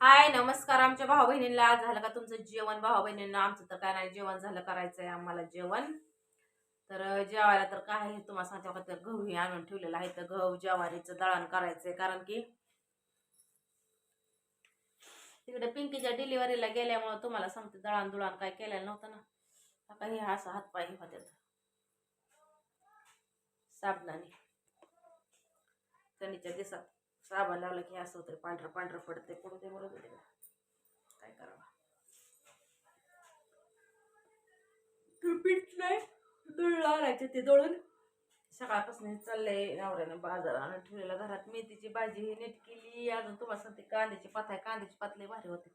हाय नमस्कार आमच्या भाऊ बहिणींना आज झालं का तुमचं जेवण? भाऊ बहिणींना आमचं तर काय नाही जेवण झालं करायचंय आम्हाला जेवण. तर जेवायला तर काय आहे तुम्हाला सांगते. का तर गहू हे आणून ठेवलेलं आहे. तर गहू ज्वारीचं दळण करायचंय. कारण की तिकडे पिंकीच्या डिलिव्हरीला गेल्यामुळं तुम्हाला सांगते दळण दुळण काय केलेलं नव्हतं ना. आता हे असं हातपाय होते साबणाने. थंडीच्या दिसात. साबण लावलं की असं होतं पांढरं पांढरं पडते पडू दे बरोबर. काय करावं? पीठ नाही दळलं आणायचे ते दळून. सकाळपासून चाललंय नवऱ्यानं बाजार आणून ठेवलेला घरात. मेथीची भाजी ही नीट केली. अजून तुम्हाला सांगते कांद्याची पात आहे कांद्याची पातले भारी होते.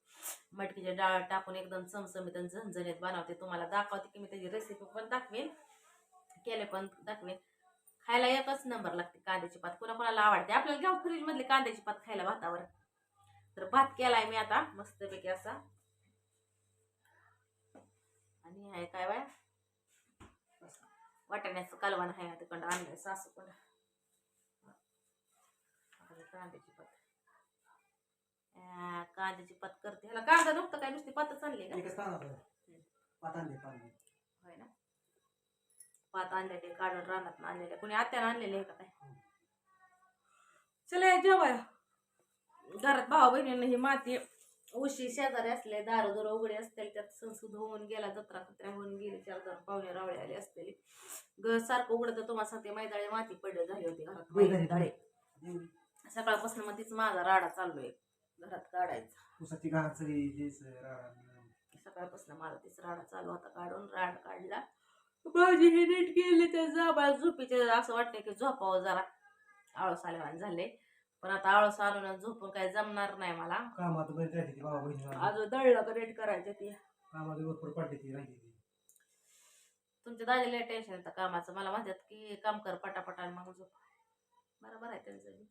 मटकीच्या डाळ टाकून एकदम चमचमीत झणझणीत बनवते. तुम्हाला दाखवते की मी त्याची रेसिपी पण दाखवेन केले पण दाखवेन. खायला एकच नंबर लागते कांद्याची पात. कोणा कोणाला आवडते? आपल्याला घ्या फ्रीज मधली कांद्याची पात खायला भातावर. तर भात केलाय मी आता मस्तपैकी असा. आणि आहे काय बाय? वाटाण्याचं कालवण आहे तिकडं आणलंय? सासू पण कांद्याची पात. कांद्याची पात करते. ह्याला कांदा नव्हतं काय? नुसती पातच आणली का? होय ना? पात आणलेले काढून रानात आणलेले. कोणी आत्यानं आणलेले आहे का काय? चला या जेवाया. घरात भाऊ बहिणींना ही माती उशी शेजारी असले दार दुर उघडे असतील त्यात संसुद होऊन गेला जत्रा कत्र्या होऊन गेली चार दोन पाहुणे रावळे आले असलेली घर सारखं उघडत तुम्हाला सांगते मैदाळे माती पडले झाली होती घरात मैदाळे. सकाळपासून मग तीच माझा राडा चाललोय घरात काढायचा. सकाळपासून मला तीच राडा चालू होता काढून राड काढला. भाजी हे नीट गेली त्या जाबाळ झोपीचे असं वाटतंय की झोपावं जरा. आळस आल्यावान झाले पण आता आळस आणून झोपून काही जमणार नाही मला. कामात बरी राहिली ती बाबा बहिणी अजून दळलं का नीट करायचं ती. कामात भरपूर पडली ती राहिली ती. तुमच्या दाजीला टेन्शन येतं कामाचं. मला म्हणतात की काम कर पटापटा आणि मग झोप. बरोबर आहे त्यांचं. बी.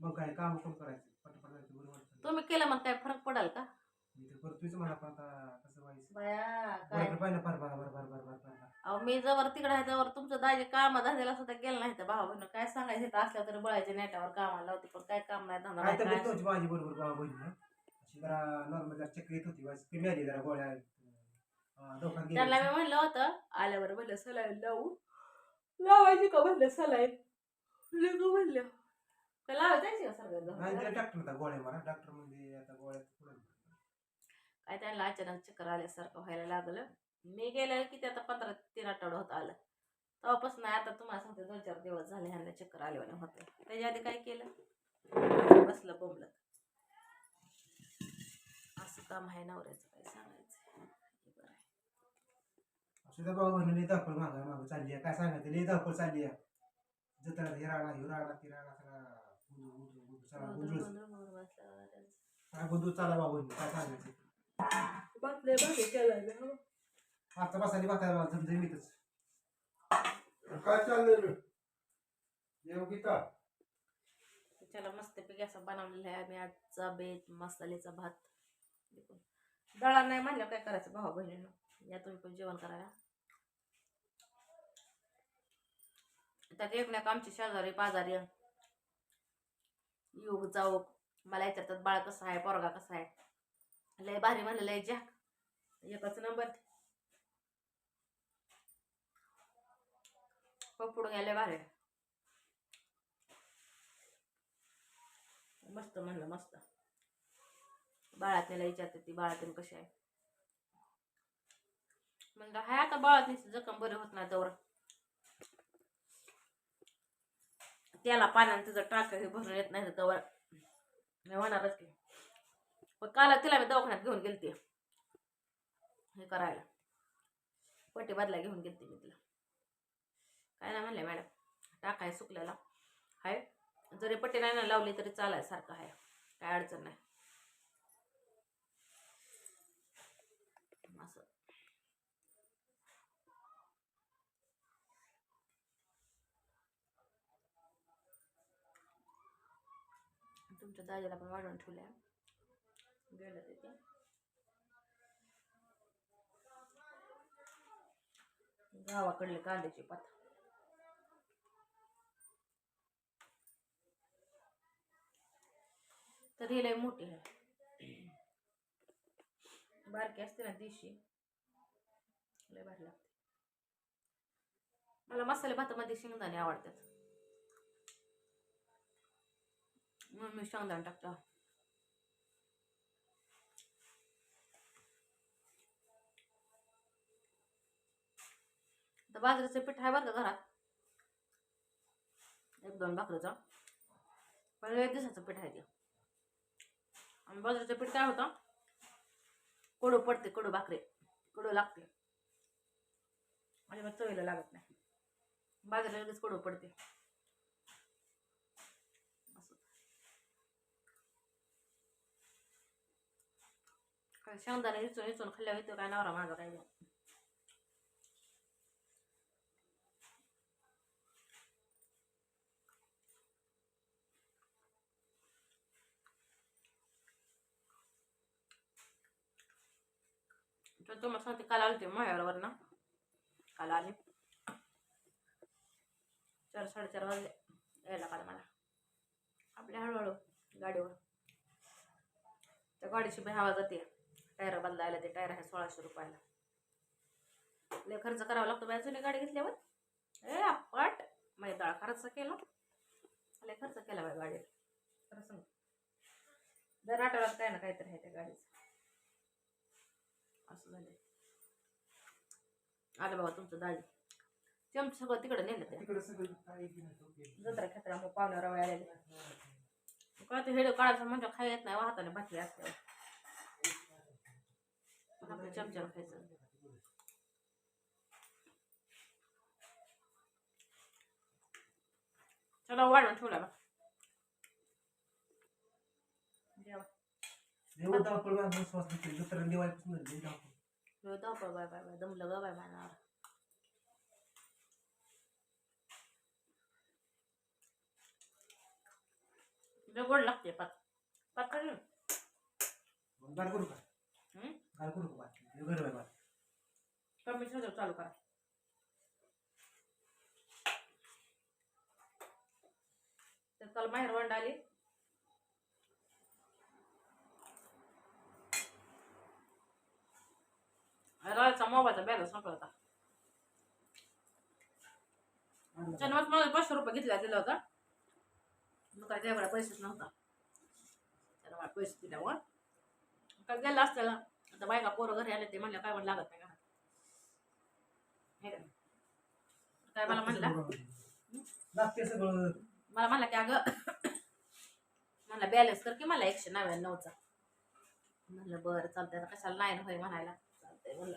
मग काय काम कोण करायचं? पटापट जायचं बरं वाटतं. तुम्ही केलं मग काय? फरक पडेल का? मी तर करतोयच म्हणा पण आता कसं व्हायचं? बाया काय? बरं पाहिजे फार बरं बरं बरं बरं बरं बरं. अहो मी जवळ तिकडे आहे जवळ तुमचं दाजी काम धंद्याला सुद्धा गेलं नाही तर भाऊ बहिण काय सांगायचं इथं असल्या तरी बळायच्या नेटावर कामाला लावते पण काय काम नाही धंदा नाही, काय माझी बरोबर बाबा बहिणी अशी जरा नॉर्मल जरा चक्कर येत होती वाज कमी आली जरा गोळ्या अं, दवाखान्यात त्यांना मी म्हणलं होतं आल्यावर म्हणलं सलाईन लावू. लावायची का म्हणलं सलाईन म्हणलं का लावायची का नाही तिला डॉक्टर होता गोळ्या डॉक्टर म्हणजे आता गोळ्या त्यांना अचानक चक्कर आल्यासारखं व्हायला लागलं. मी गेल्या की ते आता पंधरा तीन आठवडं होत आलं. तेव्हापासून आता तुम्हाला सांगते दोन चार दिवस झाले ह्यांना चक्कर आल्यावाने होते. त्याच्या आधी काय केलं? बसलं बोंबलत. असं काम आहे नवऱ्याचं काय सांगायचं? बाबा धावपळ मागा मागं चालली आहे. काय सांगायचं? लई धावपळ चालली आहे. जत्रा सगळा गोंधळ चाला बाबा काय सांगायचं? बसले बसले केलं ना. आता बसायला बसायला झमझमीतच काय चाललंय योगिता त्याला मस्तपैकी असं बनवलेलं आहे आम्ही आजचा बेत मसाल्याचा भात. दळा नाही म्हणलं काय करायचं भाऊ बहिणीनं? या तुम्ही पण जेवण करायला. त्यात एक नाही आमची शेजारी पाजारी योग जाऊ. मला याच्यात बाळ कसं आहे पोरगा कसा आहे? लय भारी म्हणलं लय जॅक एकच नंबर. हो, पकडून गेले भारी. मस्त म्हणलं मस्त. बाळातण्याला विचारते ती बाळातून कशी आहे? म्हणलं हाय आता बाळातनीच जखम बरं होत नाही जवळ त्याला पाण्याने तिचं टाक हे भरून येत नाही जवळ मी होणारच की. पण काल तिला मी दवाखान्यात घेऊन गेलते. हे करायला. पट्टी बदला घेऊन गेलते मी तिला. काय नाही म्हणले मॅडम टाकाय सुकलेला. हाय जरी पट्टी नाही ना लावली तरी चालाय सारखं आहे काय अडचण नाही. असं. तुमच्या दाजीला पण वाढवून ठेवल्या. गेलं तिथे गावाकडले कांद्याची पात तर ही लय मोठी आहे. बारकी असते ना देशी लय भारी लागते. मला मसाले भातामध्ये शेंगदाणे आवडतात. म्हणून मी शेंगदाणे टाकतो. तर बाजरीचं पीठ आहे बरं का घरात? एक दोन भाकरीचं. पण एक दिवसाचं पीठ आहे ते. आणि बाजरीचं पीठ काय होतं? कडू पडते कडू भाकरी. कडू लागते. आणि मग चवीला लागत नाही. बाजरीला लगेच कडू पडते. असं. काय हिचून इचून इचून खाल्ल्यावर येतो काय नवरा माझा काय तर तुम्हाला सांगते काल आले ते मायावर ना काल आले चार साडेचार वाजले यायला काल मला आपल्या हळूहळू गाडीवर त्या गाडीची पण हवा जाते टायर बदलायला ते टायर आहे सोळाशे रुपयाला लय खर्च करावा लागतो बाय जुनी गाडी घेतल्यावर ए आपट मैदाळ खर्च केला लय खर्च केला बाय गाडीला खरं सांग दर आठवड्यात काय ना काहीतरी आहे त्या गाडीचं असं झालं आलं बाबा तुमचं दाजी चमच सगळं तिकडे नेलं ते तिकडे सगळं काय. जत्रा खेत्रा मग पाहुण्यावर आलेले काय ते हेड काढायचं म्हणजे खाय येत नाही वाहताने भाकरी असते आपल्या चमच्यावर खायचं. चला वाढून ठेवला बा एवढं धावपळ मागून श्वास घेतली जत्रा दिवाळीपासून धावपळ. Bye bye bye. दमलं ग बाय मानावर लय गोड लागते पात पात मग गार करू का? हम्म? गार करू का बात हे गरम आहे बात कमी सगळं चालू करा तर काल बाहेर वंड आली रायचा मोबाईलचा बॅलन्स संपला होता जन्मात मला पाचशे रुपये घेतला दिला होता. मग काय त्याकडे पैसेच नव्हता. त्याला मला पैसे दिल्यावर काय गेला असताना आता बायका पोरं घरी आले ते म्हणलं काय म्हणलं लागत नाही का? काय मला म्हणला? मला म्हणला की अगं म्हणला बॅलन्स कर की मला एकशे नव्याण्णवचा म्हणलं बरं चालतंय. आता कशाला नाही ना होय म्हणायला. चालतंय म्हणलं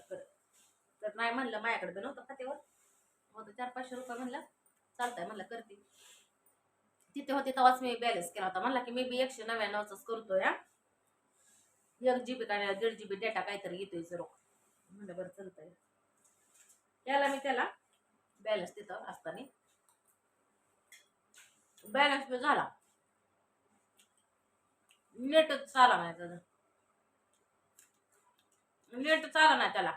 तर नाही म्हणलं माझ्याकडे नव्हतं खात्यावर. होतं चार पाचशे रुपये म्हणलं. चालतंय म्हणलं करते. तिथे होते तेव्हाच मी बॅलन्स केला होता. म्हणला की मी बी एकशे नव्याण्णवचाच करतोय हा. एक जी बी काय दीड जी बी डेटा काहीतरी येतोय जरो म्हणलं बरं चालतंय. त्याला मी त्याला बॅलन्स तिथं असताना. बॅलन्स बी झाला. नेटच चाला नाही त्याचं. नेट चाला नाही त्याला.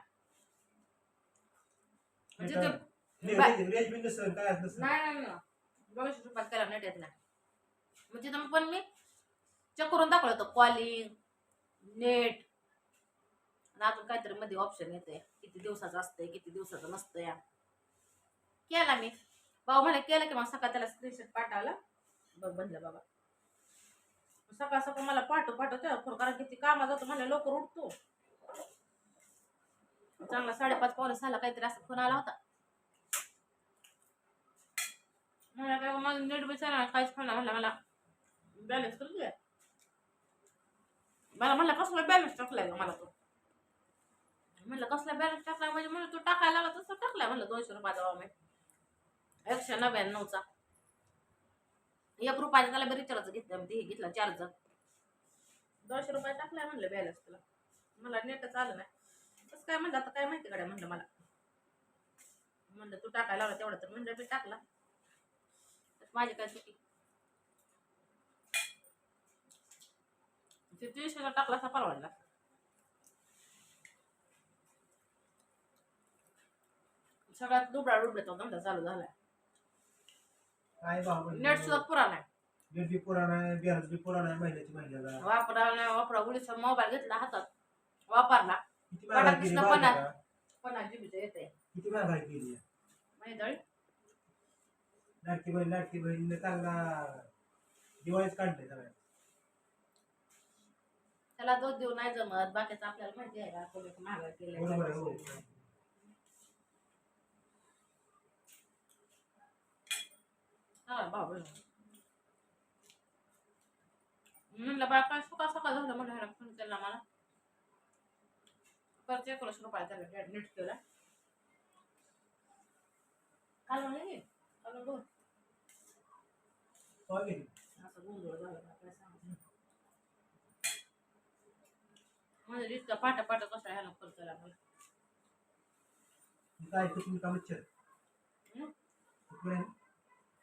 म्हणजे ते नाही नाही नाही. दोनशे रुपयात नेट येत नाही मग तिथं पण मी चेक करून दाखवलं होतं. कॉलिंग नेट अजून काहीतरी मध्ये ऑप्शन येते किती दिवसाचं असतंय किती दिवसाचं नसतं या केला मी. भाऊ म्हणे केलं की मग सकाळ त्याला स्क्रीनशॉट पाठवला. बघ बनलं बाबा. सकाळ सकाळ मला पाठव पाठव तेव्हा फोन कारण किती कामात जातो मला लवकर उठतो. चांगला साडेपाच पावणे सहाला काहीतरी असं फोन आला होता मला काय माझं नेट बिचारा काहीच फोन म्हणला मला. बॅलन्स करू दे मला म्हणला कसला बॅलन्स टाकलाय का मला तो? म्हणलं कसला बॅलन्स टाकला म्हणजे म्हणलं तू टाकायला लागला तसं टाकलाय म्हणलं दोनशे रुपयाचा भाव मी. एकशे नव्याण्णवचा एक रुपयाचा त्याला बरी रिचार्ज घेतला ते घेतला चार्जर दोनशे रुपये टाकलाय म्हणलं बॅलन्स तुला. मला नेटच आलं नाही. तसं काय म्हणलं आता काय माहिती गाड्या म्हणलं मला. म्हणलं तू टाकायला लावला तेवढं तर म्हणलं मी टाकला. माझी काय चुकी ते टाकला असा परवडला. सगळ्यात दुबळा तो धंदा चालू झालाय. काय भाव नेट सुद्धा पुराणा आहे बिहार बी पुराणा आहे महिन्याची महिन्याला. वापरा वापरा उडीचा मोबाईल घेतला हातात. वापरला. किती महागाई कडक केली दिसलं बाजारात. पण आजीबीचं येते किती महागाई केली? आहे. लाडकी बहीण लाडकी बहीण चांगला दिवाळीच काढले सगळ्या त्याला दोष देऊ नाही जमत बाकीचं आपल्याला माहिती आहे का? कोणी महागाई बरोबर आहे हो. केलं हा म्हणलं बा काय सकाळ झालं म्हणलं ह्याला फोन केला मला. परत एकोणीस रुपये त्याला नीट केला. काल म्हणले काल दोन हो गेली. असं गोंधळ झाला का काय सांगू म्हणजे इतका पाटा पाटा कसा ह्याला मला मी काय तुम्ही का मच्छर? कुठं आहे?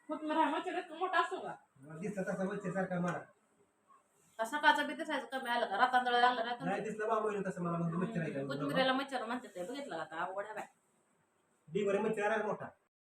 कोथमीर हा मच्छर मोठा असतो का? दिसला तसा मच्छर सारखा मला. सकाळचं बी दिसायचं कमी आलं का? रातांदळ लागलं नाही नाही दिसलं बाबा येईल तसं मला मच्छर आहे का? कोथमिरीला मच्छर म्हणतात बघितलं का आता? आहे बाय. डिगोरे मच्छर आला मोठा?